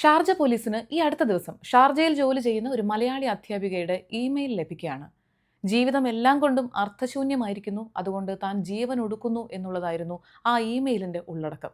Sharjah പോലീസിന് ഈ അടുത്ത ദിവസം ഷാർജയിൽ ജോലി ചെയ്യുന്ന ഒരു മലയാളി അധ്യാപികയുടെ ഇമെയിൽ ലഭിക്കുകയാണ്. ജീവിതം എല്ലാം കൊണ്ടും അർത്ഥശൂന്യമായിരിക്കുന്നു അതുകൊണ്ട് താൻ ജീവൻ ഒടുക്കുന്നു എന്നുള്ളതായിരുന്നു ആ ഇമെയിലിന്റെ ഉള്ളടക്കം.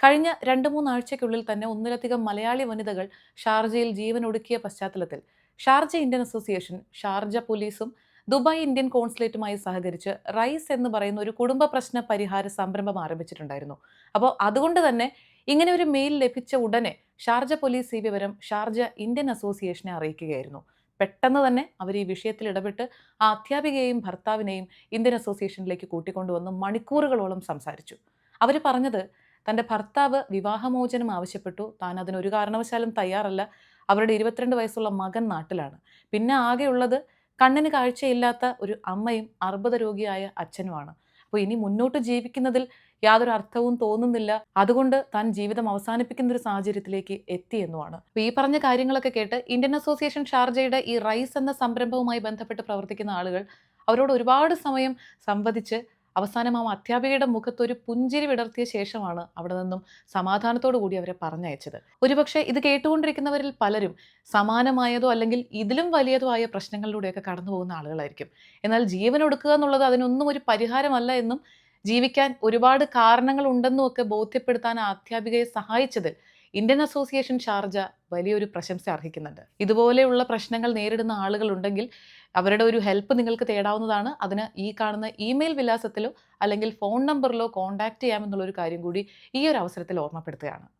കഴിഞ്ഞ രണ്ട് മൂന്നാഴ്ചയ്ക്കുള്ളിൽ തന്നെ ഒന്നിലധികം മലയാളി വനിതകൾ ഷാർജയിൽ ജീവൻ ഒടുക്കിയ പശ്ചാത്തലത്തിൽ ഷാർജ ഇന്ത്യൻ അസോസിയേഷൻ ഷാർജ പോലീസും ദുബായ് ഇന്ത്യൻ കോൺസുലേറ്റുമായി സഹകരിച്ച് റൈസ് എന്ന് പറയുന്ന ഒരു കുടുംബ പ്രശ്ന പരിഹാര സംരംഭം ആരംഭിച്ചിട്ടുണ്ടായിരുന്നു. അപ്പോൾ അതുകൊണ്ട് തന്നെ ഇങ്ങനെ ഒരു മെയിൽ ലഭിച്ച ഉടനെ ഷാർജ പോലീസ് ഈ വിവരം ഷാർജ ഇന്ത്യൻ അസോസിയേഷനെ അറിയിക്കുകയായിരുന്നു. പെട്ടെന്ന് തന്നെ അവർ ഈ വിഷയത്തിൽ ഇടപെട്ട് ആ അധ്യാപികയെയും ഭർത്താവിനെയും ഇന്ത്യൻ അസോസിയേഷനിലേക്ക് കൂട്ടിക്കൊണ്ടുവന്ന് മണിക്കൂറുകളോളം സംസാരിച്ചു. അവർ പറഞ്ഞത് തന്റെ ഭർത്താവ് വിവാഹമോചനം ആവശ്യപ്പെട്ടു. താൻ അതിനൊരു കാരണവശാലും തയ്യാറല്ല. അവരുടെ ഇരുപത്തിരണ്ട് വയസ്സുള്ള മകൻ നാട്ടിലാണ്. പിന്നെ ആകെയുള്ളത് കണ്ണിന് കാഴ്ചയില്ലാത്ത ഒരു അമ്മയും അർബുദ രോഗിയായ അച്ഛനുമാണ്. അപ്പോൾ ഇനി മുന്നോട്ട് ജീവിക്കുന്നതിൽ യാതൊരു അർത്ഥവും തോന്നുന്നില്ല. അതുകൊണ്ട് താൻ ജീവിതം അവസാനിപ്പിക്കുന്ന ഒരു സാഹചര്യത്തിലേക്ക് എത്തിയെന്നുമാണ് അപ്പോൾ ഈ പറഞ്ഞ കാര്യങ്ങളൊക്കെ കേട്ട് ഇന്ത്യൻ അസോസിയേഷൻ ഷാർജയുടെ ഈ റൈസ് എന്ന സംരംഭവുമായി ബന്ധപ്പെട്ട് പ്രവർത്തിക്കുന്ന ആളുകൾ അവരോട് ഒരുപാട് സമയം സംവദിച്ച് അവസാനം ആ അധ്യാപികയുടെ മുഖത്ത് ഒരു പുഞ്ചിരി വിടർത്തിയ ശേഷമാണ് അവിടെ നിന്നും സമാധാനത്തോടു കൂടി അവരെ പറഞ്ഞയച്ചത്. ഒരുപക്ഷെ ഇത് കേട്ടുകൊണ്ടിരിക്കുന്നവരിൽ പലരും സമാനമായതോ അല്ലെങ്കിൽ ഇതിലും വലിയതോ ആയ പ്രശ്നങ്ങളിലൂടെയൊക്കെ കടന്നു പോകുന്ന ആളുകളായിരിക്കും. എന്നാൽ ജീവൻ ഒടുക്കുക എന്നുള്ളത് അതിനൊന്നും ഒരു പരിഹാരമല്ല എന്നും ജീവിക്കാൻ ഒരുപാട് കാരണങ്ങളുണ്ടെന്നും ഒക്കെ ബോധ്യപ്പെടുത്താൻ ആ അധ്യാപികയെ സഹായിച്ചതിൽ ഇന്ത്യൻ അസോസിയേഷൻ ഷാർജ വലിയൊരു പ്രശംസ അർഹിക്കുന്നുണ്ട്. ഇതുപോലെയുള്ള പ്രശ്നങ്ങൾ നേരിടുന്ന ആളുകളുണ്ടെങ്കിൽ അവരുടെ ഒരു ഹെൽപ്പ് നിങ്ങൾക്ക് തേടാവുന്നതാണ്. അതിന് ഈ കാണുന്ന ഇമെയിൽ വിലാസത്തിലോ അല്ലെങ്കിൽ ഫോൺ നമ്പറിലോ കോൺടാക്ട് ചെയ്യാമെന്നുള്ളൊരു കാര്യം കൂടി ഈ ഒരു അവസരത്തിൽ ഓർമ്മപ്പെടുത്തുകയാണ്.